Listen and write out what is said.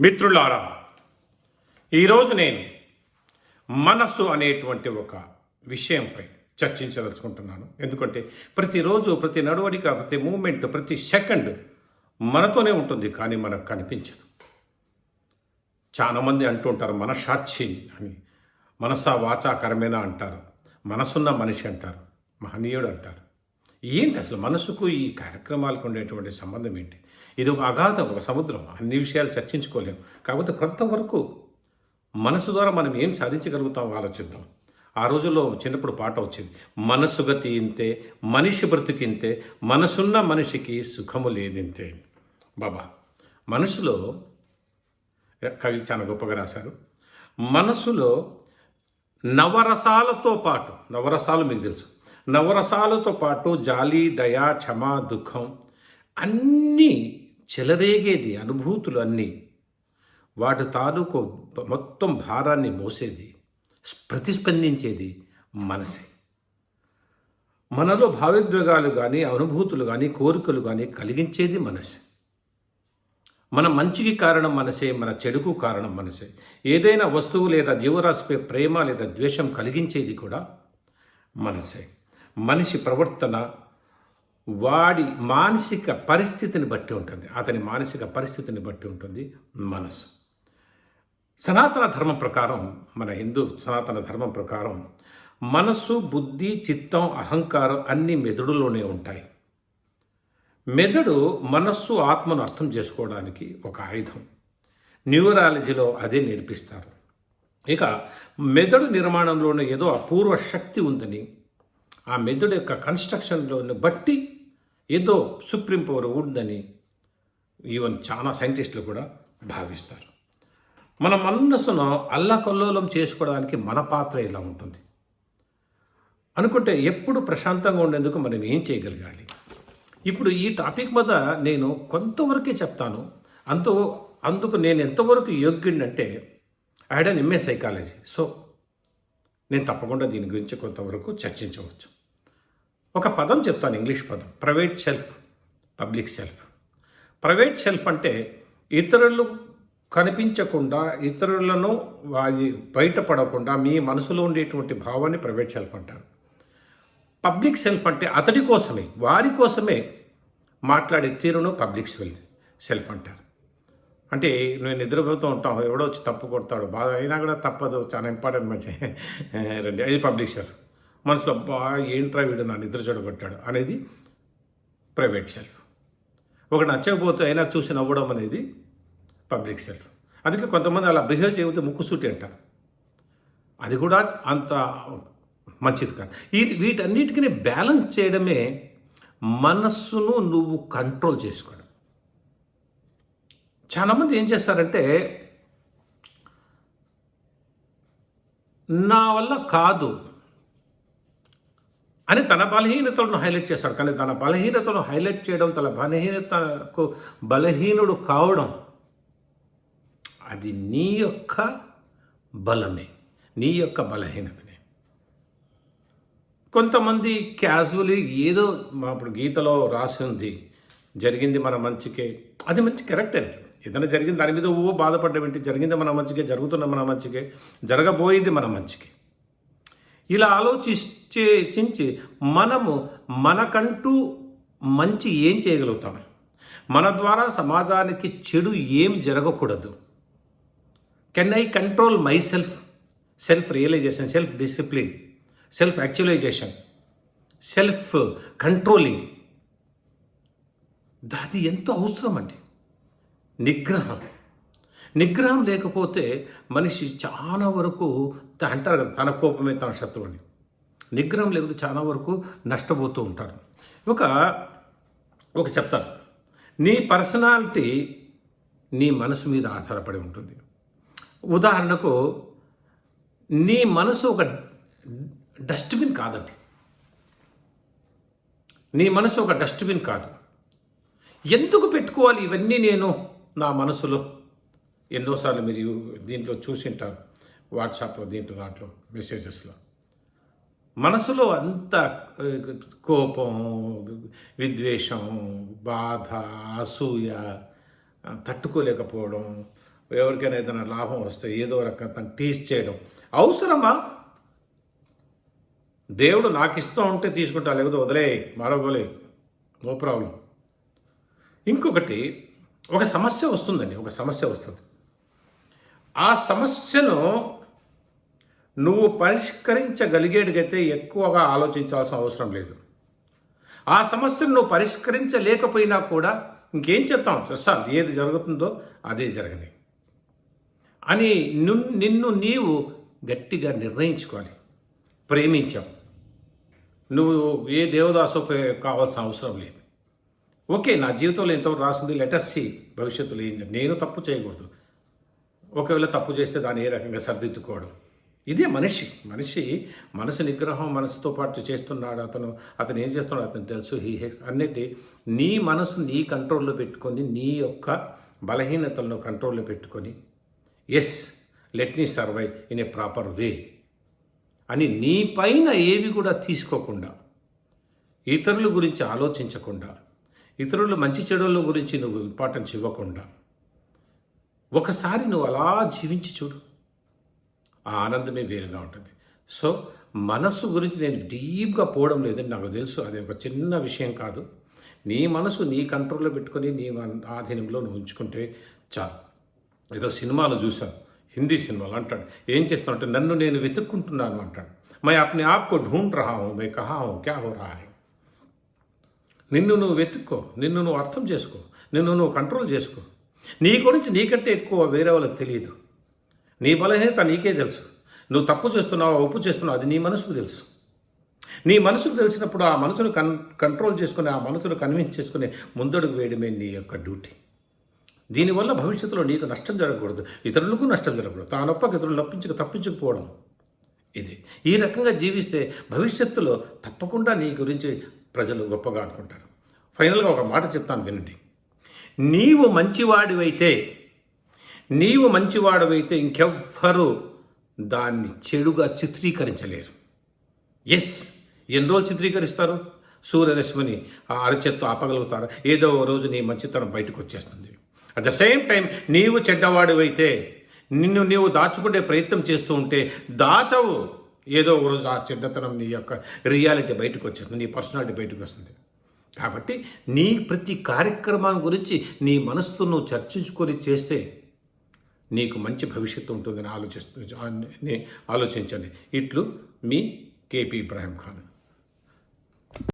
మిత్రులారా ఈరోజు నేను మనస్సు అనేటువంటి ఒక విషయంపై చర్చించదలుచుకుంటున్నాను. ఎందుకంటే ప్రతిరోజు ప్రతి నడవడిక ప్రతి మూమెంట్ ప్రతి సెకండ్ మనతోనే ఉంటుంది కానీ మనకు కనిపించదు. చాలామంది అంటుంటారు మనసాక్షి అని. మనసా వాచాకరమేనా అంటారు. మనసున్న మనిషి అంటారు. మహనీయుడు అంటారు. ఏంటి అసలు మనసుకు ఈ కార్యక్రమాలకు ఉండేటువంటి సంబంధం ఏంటి? ఇది ఒక అగాధం ఒక సముద్రం. అన్ని విషయాలు చర్చించుకోలేము కాకపోతే కొంతవరకు మనసు ద్వారా మనం ఏం సాధించగలుగుతాం ఆలోచిద్దాం. ఆ రోజుల్లో చిన్నప్పుడు పాట వచ్చింది మనసు గతి ఇంతే మనిషి బ్రతికింతే మనసున్న మనిషికి సుఖము లేదింతే. బాబా మనసులో కవి చాలా గొప్పగా రాశారు మనసులో నవరసాలతో పాటు నవరసాలు మీకు తెలుసు నవరసాలతో పాటు జాలి దయ క్షమ దుఃఖం అన్నీ చెలరేగేది అనుభూతులు అన్నీ వాటి తాలూకు మొత్తం భారాన్ని మోసేది ప్రతిస్పందించేది మనసే. మనలో భావోద్వేగాలు కానీ అనుభూతులు కానీ కోరికలు కానీ కలిగించేది మనసే. మన మంచికి కారణం మనసే మన చెడుకు కారణం మనసే. ఏదైనా వస్తువు లేదా జీవరాశిపై ప్రేమ లేదా ద్వేషం కలిగించేది కూడా మనసే. మనిషి ప్రవర్తన వాడి మానసిక పరిస్థితిని బట్టి ఉంటుంది. అతని మానసిక పరిస్థితిని బట్టి ఉంటుంది మనసు సనాతన ధర్మం ప్రకారం మన హిందూ సనాతన ధర్మం ప్రకారం మనస్సు బుద్ధి చిత్తం అహంకారం అన్ని మెదడులోనే ఉంటాయి. మెదడు మనస్సు ఆత్మను అర్థం చేసుకోవడానికి ఒక ఆయుధం. న్యూరాలజీలో అదే నేర్పిస్తారు. ఇక మెదడు నిర్మాణంలోనే ఏదో అపూర్వ శక్తి ఉందని ఆ మెదడు యొక్క కన్స్ట్రక్షన్లోని బట్టి ఏదో సుప్రీం పవర్ ఉందని ఈవెన్ చాలా సైంటిస్టులు కూడా భావిస్తారు. మన మనస్సును అల్లకల్లోలం చేసుకోవడానికి మన పాత్ర ఇలా ఉంటుంది? అనుకుంటే ఎప్పుడు ప్రశాంతంగా ఉండేందుకు మనం ఏం చేయగలగాలి? ఇప్పుడు ఈ టాపిక్ మీద నేను కొంతవరకే చెప్తాను. అంత అందుకు నేను ఎంతవరకు యోగ్యుడంటే I had an MA psychology so నేను తప్పకుండా దీని గురించి కొంతవరకు చర్చించవచ్చు. ఒక పదం చెప్తాను ఇంగ్లీష్ పదం. Private self public self. Private self అంటే ఇతరులు కనిపించకుండా ఇతరులను వారి బయటపడకుండా మీ మనసులో ఉండేటువంటి భావాన్ని ప్రైవేట్ సెల్ఫ్ అంటారు. పబ్లిక్ సెల్ఫ్ అంటే అతడి కోసమే వారి కోసమే మాట్లాడే తీరును పబ్లిక్ సెల్ఫ్ అంటారు. అంటే నేను నిద్రపోతూ ఉంటాం ఎవడో వచ్చి తప్పు కొడతాడు బాధ అయినా కూడా తప్పదు చాలా ఇంపార్టెంట్ మంచి. రండి అది పబ్లిక్ సెల్ఫ్. మనసులో అబ్బా ఏంట్రా వీడు నా నిద్ర చెడగొట్టాడు? అనేది ప్రైవేట్ సెల్ఫ్. ఒకటి నచ్చకపోతే అయినా చూసి నవ్వడం అనేది పబ్లిక్ సెల్ఫ్. అందుకే కొంతమంది అలా బిహేవ్ చేయకపోతే ముక్కుసూటి అంటారు అది కూడా అంత మంచిది కాదు. ఈ వీటన్నిటికీ బ్యాలెన్స్ చేయడమే మనస్సును నువ్వు కంట్రోల్ చేసుకోవడం. చాలామంది ఏం చేస్తారంటే నా వల్ల కాదు అని తన బలహీనతలను హైలైట్ చేస్తాడు కానీ తన బలహీనతను హైలైట్ చేయడం తన బలహీనతకు బలహీనుడు కావడం అది నీ యొక్క బలమే నీ యొక్క బలహీనతనే. కొంతమంది క్యాజువలీ ఏదో మా ఇప్పుడు గీతలో రాసి ఉంది జరిగింది మన మంచికే. అది మంచి కరెక్ట్ అండి. ఏదైనా జరిగింది దాని మీద ఓ బాధపడ్డం ఏంటి? జరిగింది మన మంచికే జరుగుతున్న మన మంచికే జరగబోయేది మన మంచికే. ఇలా ఆలోచించి మనము మనకంటూ మంచి ఏం చేయగలుగుతాం? మన ద్వారా సమాజానికి చెడు ఏం జరగకూడదు. Can I control myself self realisation self discipline self actualisation self controlling అది ఎంతో అవసరం అండి. నిగ్రహం. నిగ్రహం లేకపోతే మనిషి చాలా వరకు అంటారు కదా తన కోపమే తన శత్రువు అని నిగ్రహం లేకపోతే చాలా వరకు నష్టపోతూ ఉంటాడు. ఒక ఒక చెప్తాను. నీ పర్సనాలిటీ నీ మనసు మీద ఆధారపడి ఉంటుంది. ఉదాహరణకు నీ మనసు ఒక డస్ట్బిన్ కాదండి. నీ మనసు ఒక డస్ట్బిన్ కాదు. ఎందుకు పెట్టుకోవాలి ఇవన్నీ నేను నా మనసులో? ఎన్నోసార్లు మీరు దీంట్లో చూసింటారు వాట్సాప్లో దీంట్లో దాంట్లో మెసేజెస్లో. మనసులో అంత కోపం విద్వేషం బాధ అసూయ తట్టుకోలేకపోవడం ఎవరికైనా ఏదైనా లాభం వస్తే ఏదో రకంగా టీజ్ చేయడం అవసరమా? దేవుడు నాకు ఇష్టం ఉంటే తీసుకుంటా లేకపోతే వదిలే మరొకలే నో ప్రాబ్లం. ఇంకొకటి ఒక సమస్య వస్తుందండి ఒక సమస్య వస్తుంది. ఆ సమస్యను నువ్వు పరిష్కరించగలిగేటికైతే ఎక్కువగా ఆలోచించాల్సిన అవసరం లేదు. ఆ సమస్యను నువ్వు పరిష్కరించలేకపోయినా కూడా ఇంకేం చెప్తాం? సార్ ఏది జరుగుతుందో అదే జరగని. అని నిన్ను నీవు గట్టిగా నిర్ణయించుకోవాలి. ప్రేమించావు నువ్వు ఏ దేవదాసు కావాల్సిన అవసరం లేదు. ఓకే నా జీవితంలో ఎంతవరకు రాసింది లెటర్సీ భవిష్యత్తులో ఏం నేను తప్పు చేయకూడదు. ఒకవేళ తప్పు చేస్తే దాన్ని ఏ రకంగా సర్దిద్దుకోవడం? ఇదే మనిషి. మనిషి మనసు నిగ్రహం మనసుతో పాటు చేస్తున్నాడు అతను అతను ఏం చేస్తున్నాడు అతను తెలుసు. హీ హెస్ అన్నిటి నీ మనసు నీ కంట్రోల్లో పెట్టుకొని నీ యొక్క బలహీనతలను కంట్రోల్లో పెట్టుకొని yes let me survive in a proper way అని నీ పైన ఏవి కూడా తీసుకోకుండా ఇతరుల గురించి ఆలోచించకుండా ఇతరుల మంచి చెడుల గురించి నువ్వు ఇంపార్టెన్స్ ఇవ్వకుండా ఒకసారి నువ్వు అలా జీవించి చూడు. ఆ ఆనందమే వేరుగా ఉంటుంది. సో మనస్సు గురించి నేను డీప్గా పోవడం లేదని నాకు తెలుసు. అది ఒక చిన్న విషయం కాదు. నీ మనసు నీ కంట్రోల్లో పెట్టుకొని నీ ఆధీనంలో నువ్వు ఉంచుకుంటే చాలు. ఏదో సినిమాలో చూశాను. హిందీ సినిమాలు అంటాడు. ఏం చేస్తానంటే నన్ను నేను వెతుక్కుంటున్నాను అంటాడు. మై అప్ని ఆప్కో ఢూంఢ్ రహా హూ మై కహా హూ క్యా హో రహా హై? నిన్ను నువ్వు వెతుక్కో. నిన్ను నువ్వు అర్థం చేసుకో. నిన్ను నువ్వు కంట్రోల్ చేసుకో. నీ గురించి నీకంటే ఎక్కువ వేరే వాళ్ళకి తెలియదు. నీ బలహీనత నీకే తెలుసు. నువ్వు తప్పు చేస్తున్నావు ఒప్పు చేస్తున్నావు అది నీ మనసుకు తెలుసు. నీ మనసుకు తెలిసినప్పుడు ఆ మనసును కన్ కంట్రోల్ చేసుకుని ఆ మనసును కన్విన్స్ చేసుకుని ముందడుగు వేయడమే నీ యొక్క డ్యూటీ. దీనివల్ల భవిష్యత్తులో నీకు నష్టం జరగకూడదు. ఇతరులకు నష్టం జరగకూడదు. తానొప్పకి ఇతరులు నొప్పించక తప్పించకపోవడం ఇది. ఈ రకంగా జీవిస్తే భవిష్యత్తులో తప్పకుండా నీ గురించి ప్రజలు గొప్పగా అనుకుంటారు. ఫైనల్గా ఒక మాట చెప్తాను వినండి. నీవు మంచివాడివైతే నీవు మంచివాడివైతే ఇంకెవ్వరూ దాన్ని చెడుగా చిత్రీకరించలేరు. ఎస్ ఎన్ని రోజులు చిత్రీకరిస్తారు? సూర్యరశ్మిని ఆ అరచేత్తో ఆపగలుగుతారు. ఏదో ఒక రోజు నీ మంచితనం బయటకు వచ్చేస్తుంది. అట్ ద సేమ్ టైం నీవు చెడ్డవాడివైతే నిన్ను నీవు దాచుకునే ప్రయత్నం చేస్తూ ఉంటే దాచవు. ఏదో ఒక రోజు ఆ చెడ్డతనం నీ యొక్క రియాలిటీ బయటకు వచ్చేస్తుంది నీ పర్సనాలిటీ బయటకు వస్తుంది. కాబట్టి నీ ప్రతి కార్యక్రమం గురించి నీ మనస్సును నువ్వు చర్చించుకొని చేస్తే నీకు మంచి భవిష్యత్తు ఉంటుందని ఆలోచిస్తు ఆలోచించండి. ఇట్లు మీ కేపీ ఇబ్రాహిం ఖాన్.